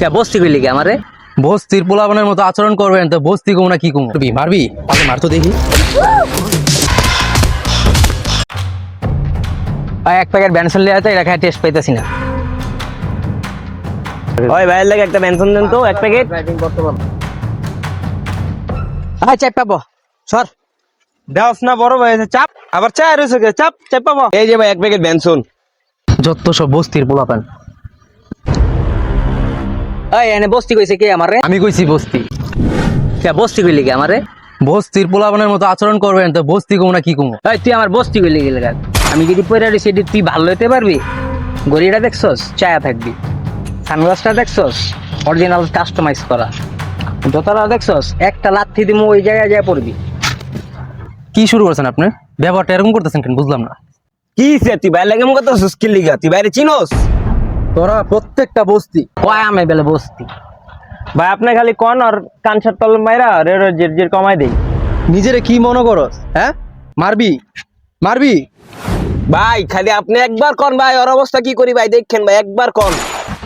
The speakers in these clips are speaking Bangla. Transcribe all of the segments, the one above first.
কে বস্তি কইলি কি আমারে? বস্তির পোলাপানের মতো আচরণ করবেন তো বস্তি কমু না কি কমু? মারবি মারবি? আগে মার তো দেখি। ভাই এক প্যাকেট ব্যানসন লিয়ে আছে এটা খাই টেস্ট পাইতেছি না। ওই ভাইয়ের লাগে একটা পেনশন দেন তো এক প্যাকেট হ্যাঁ চাপ পাবো। সর। না বড় ভাই চাপ। আবার চা চাপ চাপ পাবো। এই যে ভাই এক প্যাকেট পেনশন যত সব বস্তির পোলাপান। ওই এনে বস্তি কইছে কে আমারে? আমি কইছি বস্তি। কে বস্তি কইলি কি আমারে? বস্তির মতো আচরণ করবেন তো বস্তি কমু না কি কমু? তুই আমার বস্তি কইলি গেলে আমি যদি তুই ভালো হইতে পারবি? গড়িটা দেখছস? চায়া থাকবি। সানগ্লাসটা দেখছস? অরিজিনাল কাস্টমাইজ করা। জোতাটা দেখছস? একটা লাথি দিমু ওই জায়গায় যায় পড়বি। কি শুরু করছেন আপনি? ব্যবহারটা এরকম করতেছেন কেন? বুঝলাম না। কি সে তুই ভাইয়ের লাগে মতো সুস্কিল লিগা? তুই বাইরে চিনোস? তোরা প্রত্যেকটা বস্তি। কয় আমি বেলে বস্তি? ভাই আপনি খালি কন আর কানসার তল মাইরা রেড জের জের কমাই দেই। নিজেরে কি মনে করস হ্যাঁ? মারবি? মারবি? ভাই খালি আপনি একবার কন ভাই ওর অবস্থা কি করি ভাই? দেখেন ভাই একবার কন।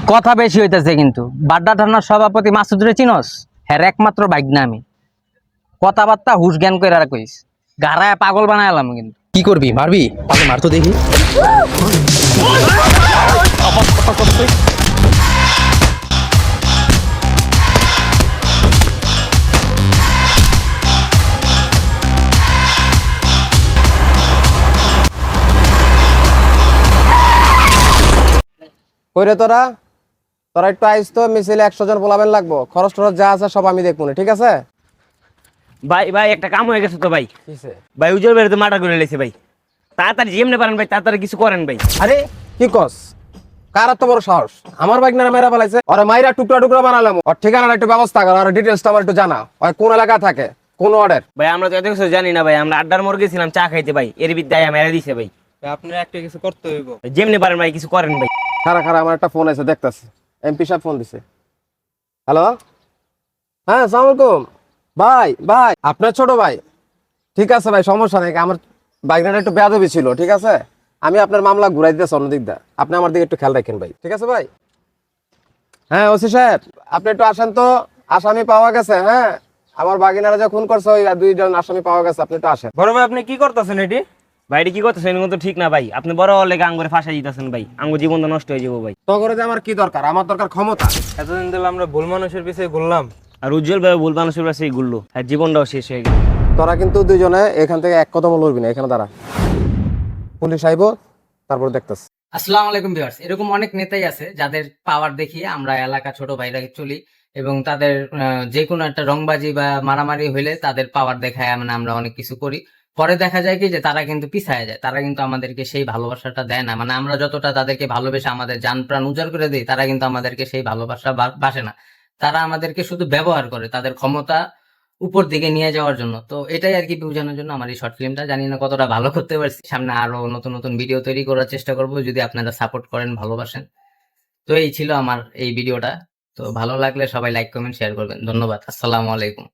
কথা বেশি হইতেছে কিন্তু। বাড্ডা থানার সভাপতি মাসুদরে চিনস? হ্যাঁ একমাত্র বাইক না আমি। কথাবার্তা হুশ জ্ঞান করে কইস। গাড়ায় পাগল বানাইলাম কিন্তু। কি করবি? মারবি? আগে মার তো দেখি। কইরে তোরা? তোরা একটু আইস তো মিছিলে একশো জন পোলাবেন লাগবো। খরচ টরচ যা আছে সব আমি দেখব ঠিক আছে? ভাই ভাই একটা কাম হয়ে গেছে তো ভাই? ভাই উজ্জ্বল বেরোতে মার্ডার করে লেছে ভাই। তাড়াতাড়ি যেমনে পারেন ভাই তাড়াতাড়ি কিছু করেন ভাই। আরে কি কস? কার এত বড় সাহস? আমার বাইক না মেরা ফেলাইছে। ওরা মাইরা টুকরা টুকরা বানালাম। ওর ঠিকানার একটু ব্যবস্থা কর আর ডিটেলসটা আমার একটু জানা। ওই কোন এলাকা থাকে? কোন অর্ডার ভাই আমরা তো এত কিছু জানি না ভাই। আমরা আড্ডার মোড় গেছিলাম চা খাইতে ভাই। এর বিদ্যায় মেরে দিছে ভাই। আপনার একটা কিছু করতে হইব। যেমনি পারেন ভাই কিছু করেন ভাই। খারা খারা আমার একটা ফোন আছে দেখতাছি। এমপি সাহেব ফোন দিছে। হ্যালো হ্যাঁ সালাম আলাইকুম। ভাই ভাই আপনার ছোট ভাই। ঠিক আছে ভাই সমস্যা নেই। আমার বাইকটা একটু বেয়াদবি ছিল ঠিক আছে? আমি আপনার মামলা ঘুরাই দিতেছি অন্য দিক দিয়ে। আপনি আমার দিকে একটু খেয়াল রাখেন ভাই। ঠিক আছে ভাই? হ্যাঁ ওসি সাহেব আপনি একটু আসেন তো। আসামি পাওয়া গেছে হ্যাঁ? আমার বাগিনারা যে খুন করছে ওই দুইজন আসামি পাওয়া গেছে আপনি একটু আসেন। বড় ভাই আপনি কি করতেছেন এটি? ভাই এটি কি করতেছেন? ঠিক না ভাই। আপনি বড় লেগে আঙ্গুরে ফাঁসাই দিতেছেন ভাই। আঙ্গুর জীবন তো নষ্ট হয়ে যাব ভাই। তো করে যে আমার কি দরকার? আমার দরকার ক্ষমতা। এতদিন ধরে আমরা ভুল মানুষের পিছিয়ে ঘুরলাম। আর উজ্জ্বল ভাই ভুল মানুষের কাছে ঘুরলো। আর জীবনটাও শেষ হয়ে গেল। তোরা কিন্তু দুইজনে এখান থেকে এক কদম লড়বি না। এখানে দাঁড়া। পুলিশ আইব, তারপর দেখতেছি। আসসালামু আলাইকুম ভিউয়ার্স, এরকম অনেক নেতাই আছে যাদের পাওয়ার দেখিয়ে আমরা এলাকা ছোট ভাইরা চলি এবং তাদের যে কোনো একটা রংবাজি বা মারামারি হইলে তাদের পাওয়ার দেখায় মানে আমরা অনেক কিছু করি। পরে দেখা যায় কি যে তারা কিন্তু পিছায় যায়, তারা কিন্তু আমাদেরকে সেই ভালোবাসাটা দেয় না। মানে আমরা যতটা তাদেরকে ভালোবেসে আমাদের যান প্রাণ উজাড় করে দিই, তারা কিন্তু আমাদেরকে সেই ভালোবাসা বাসে না। তারা আমাদেরকে শুধু ব্যবহার করে, তাদের ক্ষমতা উপর দিকে নিয়ে যাওয়ার জন্য। তো এটাই আর কি বোঝানোর জন্য আমার এই শর্ট ফিল্মটা জানি না কতটা ভালো করতে পারছি। সামনে আরও নতুন নতুন ভিডিও তৈরি করার চেষ্টা করব, যদি আপনারা সাপোর্ট করেন, ভালোবাসেন। তো এই ছিল আমার এই ভিডিওটা তো ভালো লাগলে সবাই লাইক কমেন্ট শেয়ার করবেন। ধন্যবাদ। আসসালামু আলাইকুম।